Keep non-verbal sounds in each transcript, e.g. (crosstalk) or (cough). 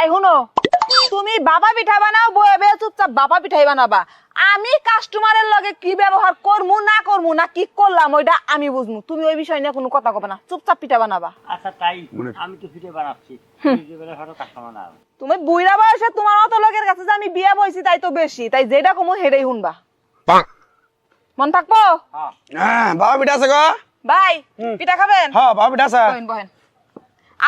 এই শুনো। তুমি বাবা পিঠা বানাও বয়ে বয়ে চুপচাপ বাবা পিঠাই বানাবা। আমি কাস্টমারের লগে কি ব্যবহার করমু না করমু না কি করলাম ওইটা আমি বুঝমু। তুমি ওই বিষয় নিয়ে কোনো কথা কবে না। চুপচাপ পিঠা বানাবা। আচ্ছা তাই আমি তো বানাচ্ছি। তুমি বুইরা বয়সে তোমার অত লোকের কাছে যে আমি বিয়া বইছি তাই তো বেশি। তাই যেটা কমু হেডেই শুনবা। মন থাকব? হ্যাঁ। হ্যাঁ বাবা পিঠা আছে গো। ভাই পিঠা খাবেন? হ্যাঁ বাবা পিঠা আছে। বহেন বহেন।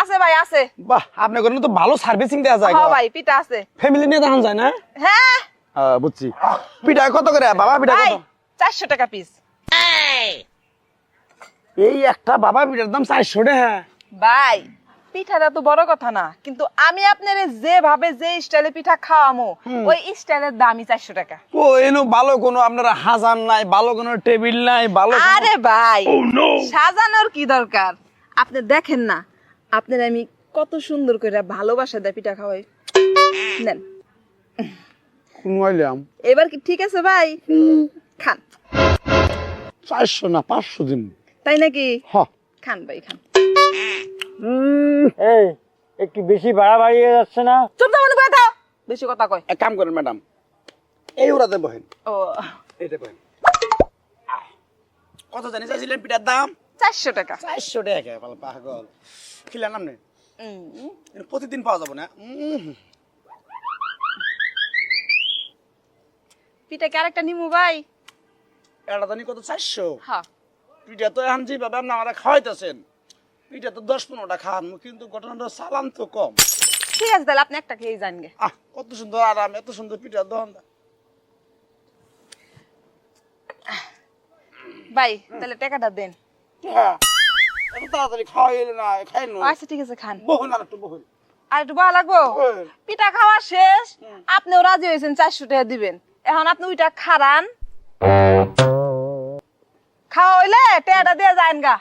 আছে ভাই আছে। বাহ আপনি করেন তো ভালো সার্ভিসিং দেওয়া যায় হ্যাঁ ভাই পিঠা আছে। ফ্যামিলি নিয়ে দেখান যায় না? হ্যাঁ। হ্যাঁ বুঝছি। পিঠা কত করে বাবা? পিঠা কত? চারশো টাকা পিস এই একটা বাবা পিঠার দাম চারশো টাকা। ভাই পিঠাটা তো বড় কথা না কিন্তু আমি আপনার যেভাবে যে স্টাইলে পিঠা খাওয়ামো ওই স্টাইলের দামই চারশো টাকা। ও এনো ভালো কোনো আপনার হাজার নাই ভালো কোনো টেবিল নাই ভালো আরে ভাই সাজানোর কি দরকার? আপনি দেখেন না আপনার আমি কত সুন্দর করে ভালোবাসা দেয় পিঠা খাওয়াই। নেন। শুনলাম এবার কি ঠিক আছে ভাই? খান। চারশো না পাঁচশো দিন। তাই নাকি? হ। খান ভাই খান। এই একটু বেশি বাড়াবাড়ি হয়ে যাচ্ছে না? চুপ থাকুন কথা বেশি কথা কয়। এক কাম করেন ম্যাডাম। এই ওরাতে বহেন। ও। এইটা বহেন। কত জানি চাইছিলেন পিঠার দাম? চারশো টাকা। চারশো টাকা পাগল। খিলা নাম নেই প্রতিদিন পাওয়া যাবে না। পিঠা কি আরেকটা নিমু ভাই? এটা জানি কত চারশো? হ্যাঁ। পিঠা তো এখন যেভাবে আপনি আমরা খাওয়াইতেছেন পিঠা তো দশ পনেরোটা খাওয়ান কিন্তু ঘটনাটা চালান তো কম। ঠিক আছে তাহলে আপনি একটা খেয়ে যান গে। আহ কত সুন্দর আরাম এত সুন্দর পিঠা দহন ভাই তাহলে টাকাটা দেন। হ্যাঁ এত তাড়াতাড়ি খাওয়াই এলে না খাই নো। আচ্ছা ঠিক আছে খান। বহুন আর একটু বহুন। আর একটু ভালো লাগবো? হ্যাঁ। পিঠা খাওয়া শেষ। আপনিও রাজি হয়েছেন চারশো টাকা দিবেন। এখন আপনি ওইটা খারান। খাওয়া হইলে টেয়াটা দিয়ে যান গা।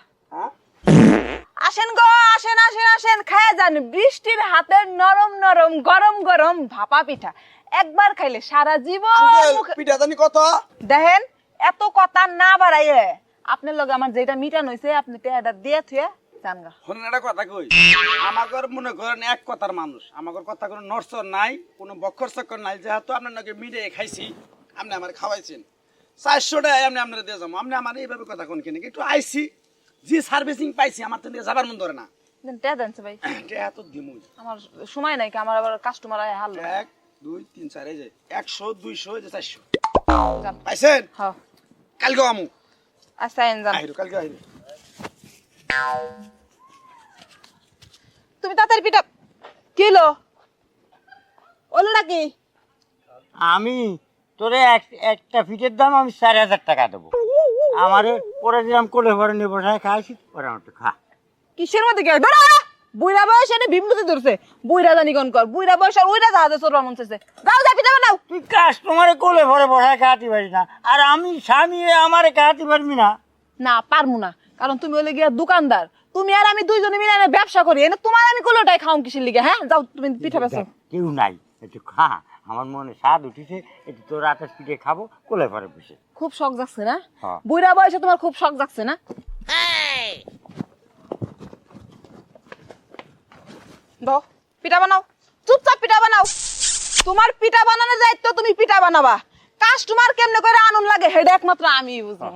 আসেন গো আসেন আসেন আসেন। খায় যান। বৃষ্টির হাতের নরম নরম গরম গরম ভাপা পিঠা। একবার খাইলে সারা জীবন পিঠা জানি কত? দেখেন এত কথা না বাড়াইয়ে। আপনার লগে আমার যেটা মিটান হইছে আপনি টেয়াটা দিয়ে থুয়ে যান গা। শোনেন একটা কথা কই? আমাগর মনে করেন এক কথার মানুষ। আমাগর কথা কোনো নরসর নাই কোনো বক্ষর চক্কর নাই যেহেতু আপনার নাকি মিডিয়ে খাইছি আপনি আমার খাওয়াইছেন। চারশো টাকা আপনি আপনার দিয়ে যাব। আপনি আমার এইভাবে কথা কোন কিনে? একটু আইসি যে সার্ভিসিং পাইছি আমার তো যাবার মন ধরে না। দেন টেয়া দেন ভাই। (clears throat) এটা তো দিমুই। আমার সময় নাই কি আমার আবার কাস্টমার আয় হাল এক দুই তিন চার এই যে একশো দুইশো এই যে চারশো। পাইছেন? হ্যাঁ। কালকে আমু। আচ্ছা আইন যান আহিরো কালকে আহিরো তুমি তাড়াতাড়ি পিঠা কিলো ওলো নাকি আমি তোরে এক- একটা ফিটের দাম আমি চার হাজার টাকা দেবো। আমারে পরে দিলাম কোলে ভরে নিয়ে বসায় খাইছি পরে আমার খা। কিসের মধ্যে গেল? ধরো। বুইরা বয়স এনে বিমুতি ধরছে। বুইরা জানি কোন কর বুইরা বয়স আর ওইটা জাহাজে চড়বার মন চাইছে যাও যা পিঠা বানাও। তুই কাস্টমারে কোলে ভরে বসায় খাওয়াতে পারিস না। আর আমি স্বামী আমারে খাওয়াতে পারবি না। না পারমু না। কারণ তুমি হলে গিয়া দোকানদার। তুমি আর আমি দুইজনে মিলে এনে ব্যবসা করি। এনে তোমার আমি কোলোটাই খাওম কিসের লিগে হ্যাঁ? যাও তুমি পিঠা বেছো কেউ নাই। একটু খা আমার মনে স্বাদ উঠেছে। একটু তোর রাতের পিঠে খাব কোলে ভরে বসে। খুব শখ যাচ্ছে না? হ্যাঁ। বুইরা বয়সে তোমার খুব শখ যাচ্ছে না? দাও পিঠা বানাও। চুপচাপ পিঠা বানাও। তোমার পিঠা বানানোর দায়িত্ব তুমি পিঠা বানাবা। কাস্টমার কেমনে করে আনন্দ লাগে হেডে একমাত্র আমি বুঝব।